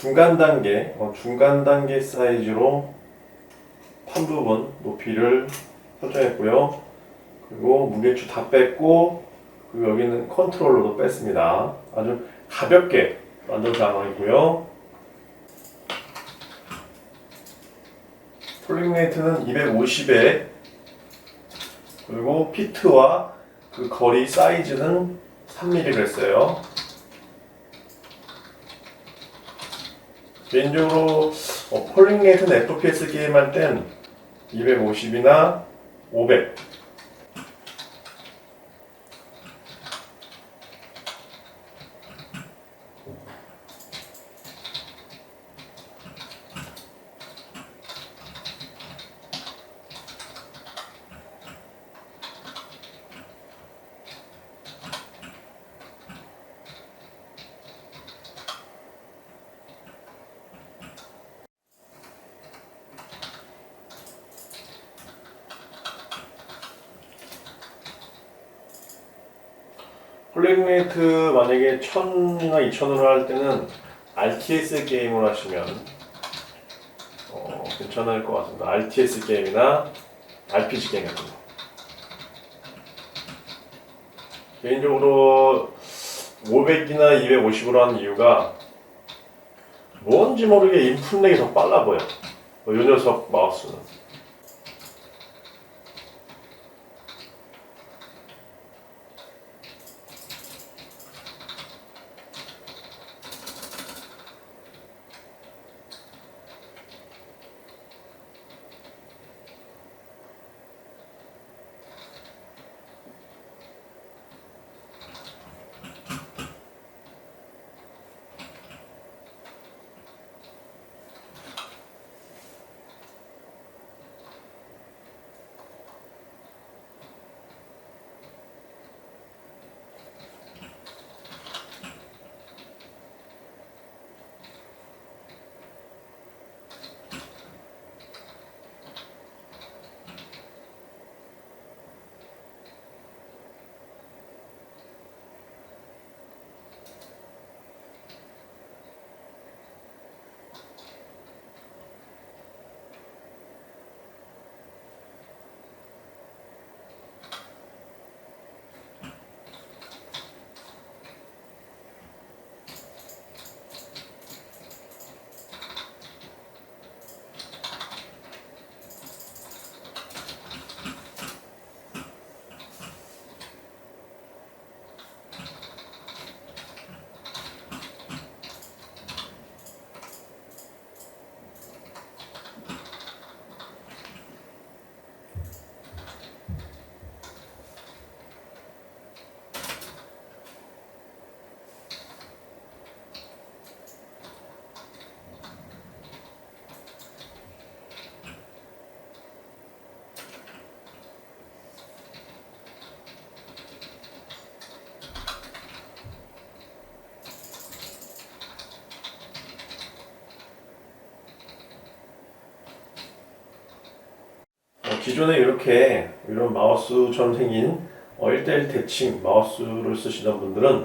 중간 단계, 어, 중간 단계 사이즈로 판 부분 높이를 설정했고요. 그리고 무게추 다 뺐고 그리고 여기는 컨트롤러도 뺐습니다. 아주 가볍게 만든 상황이고요. 폴링 레이트는 250에 그리고 피트와 그 거리 사이즈는 3mm를 했어요. 개인적으로 어, 폴링 레이트는 FPS 게임 할 땐 250이나 500 폴링메이트 만약에 1000이나 2000으로 할 때는 RTS 게임을 하시면 어, 괜찮을 것 같습니다. RTS 게임이나 RPG 게임 같은 거. 개인적으로 500이나 250으로 하는 이유가 뭔지 모르게 인풋렉이 더 빨라 보여. 어, 이 녀석 마우스는. 기존에 이렇게 이런 마우스처럼 생긴 어, 1대1 대칭 마우스를 쓰시던 분들은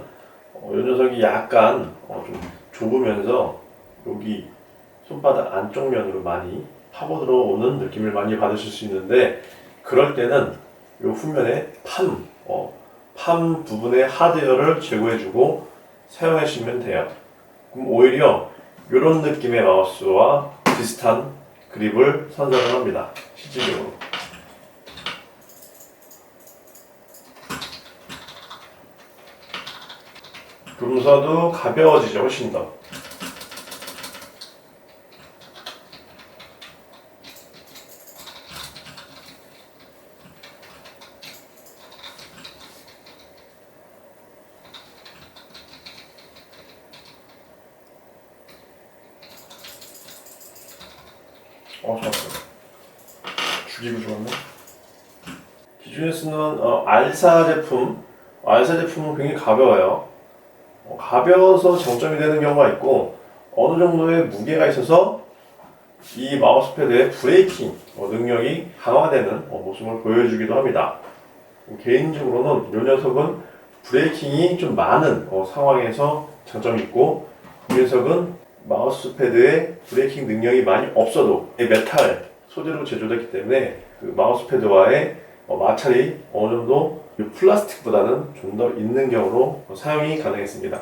어, 이 녀석이 약간 어, 좀 좁으면서 여기 손바닥 안쪽 면으로 많이 파고 들어오는 느낌을 많이 받으실 수 있는데 그럴 때는 이 후면에 팜, 어, 팜 부분의 하드웨어를 제거해주고 사용하시면 돼요. 그럼 오히려 이런 느낌의 마우스와 비슷한 그립을 선정을 합니다. 실질적으로. 그러면서도 가벼워지죠, 훨씬 더. 어, 좋았어. 죽이고 좋았네. 기존에 쓰는 어, 알사 제품, 알사 제품은 굉장히 가벼워요. 어, 가벼워서 장점이 되는 경우가 있고 어느 정도의 무게가 있어서 이 마우스 패드의 브레이킹 어, 능력이 강화되는 어, 모습을 보여주기도 합니다. 어, 개인적으로는 이 녀석은 브레이킹이 좀 많은 어, 상황에서 장점이 있고 이 녀석은 마우스 패드에 브레이킹 능력이 많이 없어도 이 메탈 소재로 제조됐기 때문에 그 마우스 패드와의 어, 마찰이 어느 정도 이 플라스틱보다는 좀 더 있는 경우로 사용이 가능했습니다.